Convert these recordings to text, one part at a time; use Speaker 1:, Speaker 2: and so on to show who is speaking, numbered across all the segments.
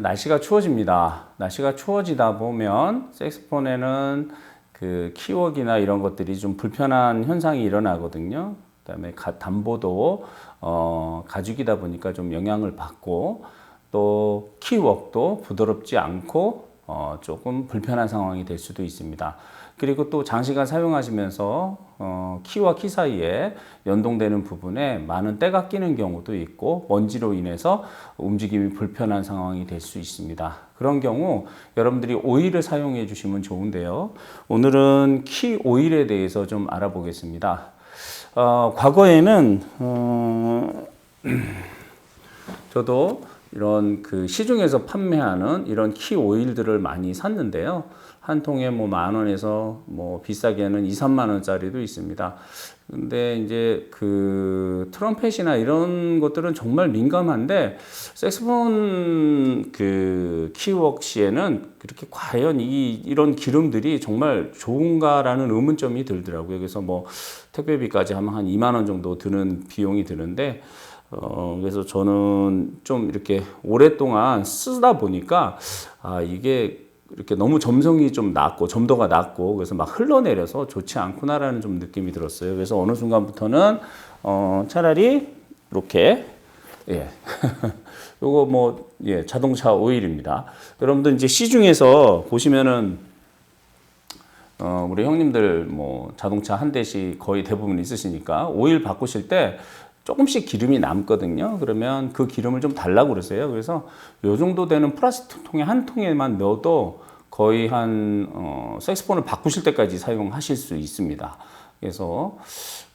Speaker 1: 날씨가 추워집니다. 날씨가 추워지다 보면 색스폰에는 그 키워기나 이런 것들이 좀 불편한 현상이 일어나거든요. 그다음에 가- 담보도 어, 가죽이다 보니까 좀 영향을 받고 또 키웍도 부드럽지 않고 어, 조금 불편한 상황이 될 수도 있습니다. 그리고 또 장시간 사용하시면서 어, 키와 키 사이에 연동되는 부분에 많은 때가 끼는 경우도 있고 먼지로 인해서 움직임이 불편한 상황이 될 수 있습니다. 그런 경우 여러분들이 오일을 사용해 주시면 좋은데요. 오늘은 키 오일에 대해서 좀 알아보겠습니다. 어, 과거에는 어, 저도 이런 그 시중에서 판매하는 이런 키 오일들을 많이 샀는데요. 한 통에 뭐 만 원에서 뭐 비싸게는 2, 3만 원짜리도 있습니다. 근데 이제 그 트럼펫이나 이런 것들은 정말 민감한데 색소폰 그 키워크 시에는 그렇게 과연 이 이런 기름들이 정말 좋은가라는 의문점이 들더라고요. 그래서 뭐 택배비까지 하면 한 2만 원 정도 드는 비용이 드는데 어, 그래서 저는 좀 이렇게 오랫동안 쓰다 보니까, 아, 이게 이렇게 너무 점성이 좀 낮고, 점도가 낮고, 그래서 막 흘러내려서 좋지 않구나라는 좀 느낌이 들었어요. 그래서 어느 순간부터는, 어, 차라리 이렇게, 예. 요거 뭐, 예, 자동차 오일입니다. 여러분들 이제 시중에서 보시면은, 어, 우리 형님들 뭐 자동차 한 대씩 거의 대부분 있으시니까 오일 바꾸실 때 조금씩 기름이 남거든요. 그러면 그 기름을 좀 달라고 그러세요. 그래서 요 정도 되는 플라스틱 통에 한 통에만 넣어도 거의 한 어, 색스폰을 바꾸실 때까지 사용하실 수 있습니다. 그래서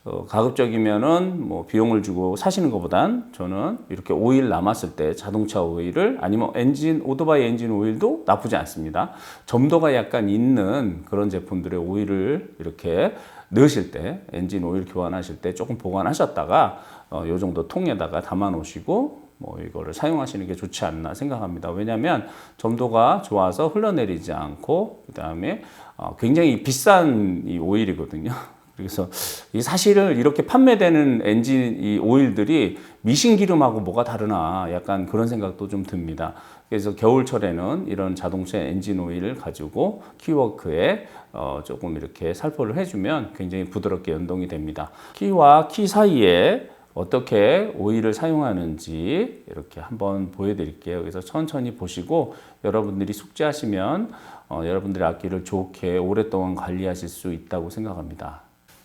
Speaker 1: 어, 가급적이면은 뭐 비용을 주고 사시는 것보단 저는 이렇게 오일 남았을 때 자동차 오일을 아니면 엔진 오토바이 엔진 오일도 나쁘지 않습니다. 점도가 약간 있는 그런 제품들의 오일을 이렇게 넣으실 때 엔진 오일 교환하실 때 조금 보관하셨다가 어, 요 정도 통에다가 담아 놓으시고 뭐 이거를 사용하시는 게 좋지 않나 생각합니다. 왜냐하면 점도가 좋아서 흘러내리지 않고 그다음에 어, 굉장히 비싼 이 오일이거든요. 그래서 이 사실을 이렇게 판매되는 엔진 이 오일들이 미신 기름하고 뭐가 다르나 약간 그런 생각도 좀 듭니다. 그래서 겨울철에는 이런 자동차 엔진 오일을 가지고 키워크에 어 조금 이렇게 살포를 해주면 굉장히 부드럽게 연동이 됩니다. 키와 키 사이에 어떻게 오일을 사용하는지 이렇게 한번 보여드릴게요. 그래서 천천히 보시고 여러분들이 숙지하시면 어, 여러분들의 악기를 좋게 오랫동안 관리하실 수 있다고 생각합니다.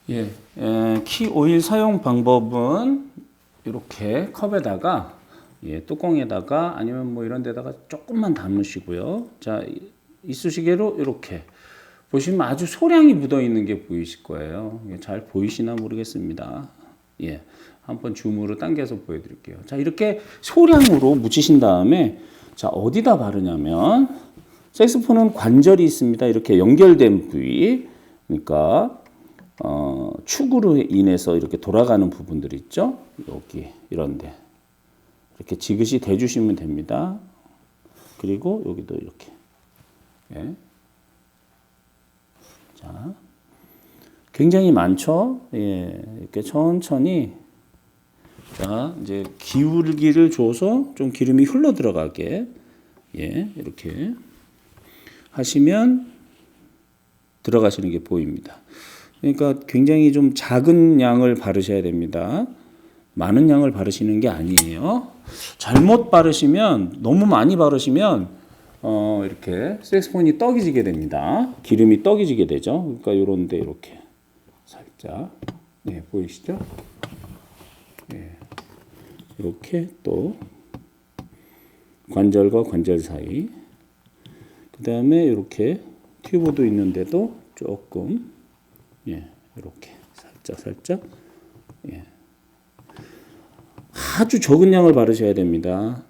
Speaker 1: 예, 에, 키 오일 사용 방법은 이렇게 컵에다가 예, 뚜껑에다가 아니면 뭐 이런 데다가 조금만 담으시고요. 자, 이- 이쑤시개로 이렇게 보시면 아주 소량이 묻어 있는 게 보이실 거예요. 이게 잘 보이시나 모르겠습니다. 예. 한번 줌으로 당겨서 보여 드릴게요. 자, 이렇게 소량으로 묻히신 다음에 자, 어디다 바르냐면 색스폰은 관절이 있습니다. 이렇게 연결된 부위. 그러니까 어, 축으로 인해서 이렇게 돌아가는 부분들 있죠? 여기 이런데 이렇게 지그시 대주시면 됩니다. 그리고 여기도 이렇게 예. 자, 굉장히 많죠? 예, 이렇게 천천히 자 이제 기울기를 줘서 좀 기름이 흘러 들어가게 예, 이렇게 하시면 들어가시는 게 보입니다. 그러니까 굉장히 좀 작은 양을 바르셔야 됩니다. 많은 양을 바르시는 게 아니에요. 잘못 바르시면 너무 많이 바르시면 어 이렇게 색스폰이 떡이 지게 됩니다. 기름이 떡이 지게 되죠. 그러니까 이런데 이렇게 살짝 네 보이시죠? 네. 이렇게 또 관절과 관절 사이 그 다음에 이렇게 튜브도 있는데도 조금 예 이렇게 살짝 살짝 예 아주 적은 양을 바르셔야 됩니다.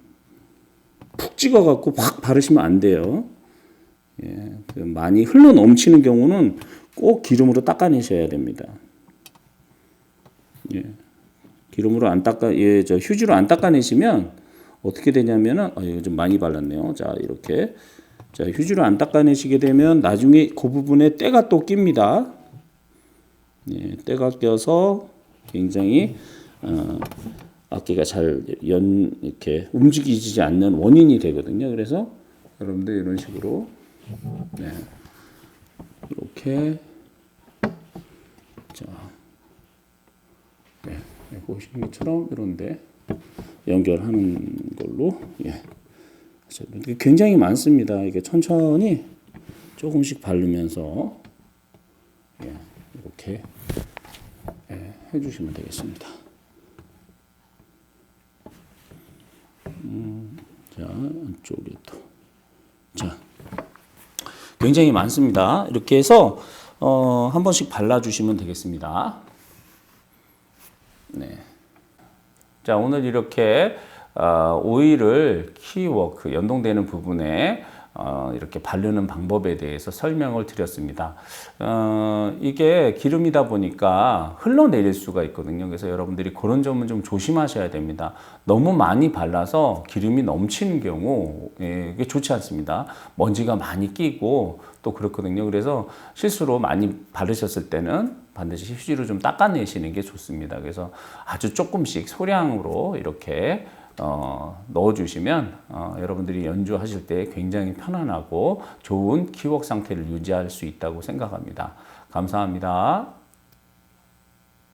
Speaker 1: 푹 찍어 갖고 확 바르시면 안 돼요. 예, 그 많이 흘러 넘치는 경우는 꼭 기름으로 닦아내셔야 됩니다. 예, 기름으로 안 닦아, 예, 저 휴지로 안 닦아내시면 어떻게 되냐면은, 아, 이거 좀 많이 발랐네요. 자, 이렇게. 자, 휴지로 안 닦아내시게 되면 나중에 그 부분에 때가 또 낍니다. 예, 때가 껴서 굉장히, 어, 악기가 잘 연 이렇게 움직이지 않는 원인이 되거든요. 그래서 여러분들 이런 식으로 네. 이렇게 자 네. 네, 보시는 것처럼 이런데 연결하는 걸로 예. 굉장히 많습니다. 이게 천천히 조금씩 바르면서 예, 이렇게 예, 해주시면 되겠습니다. 음, 자 안쪽에 또 자. 굉장히 많습니다. 이렇게 해서 어, 한 번씩 발라주시면 되겠습니다. 네. 자 오늘 이렇게 어, 오일을 키워크 연동되는 부분에 어, 이렇게 바르는 방법에 대해서 설명을 드렸습니다. 어, 이게 기름이다 보니까 흘러내릴 수가 있거든요. 그래서 여러분들이 그런 점은 좀 조심하셔야 됩니다. 너무 많이 발라서 기름이 넘치는 경우 예, 이게 좋지 않습니다. 먼지가 많이 끼고 또 그렇거든요. 그래서 실수로 많이 바르셨을 때는 반드시 휴지로 좀 닦아내시는 게 좋습니다. 그래서 아주 조금씩 소량으로 이렇게 어, 넣어주시면 어, 여러분들이 연주하실 때 굉장히 편안하고 좋은 키워크 상태를 유지할 수 있다고 생각합니다. 감사합니다.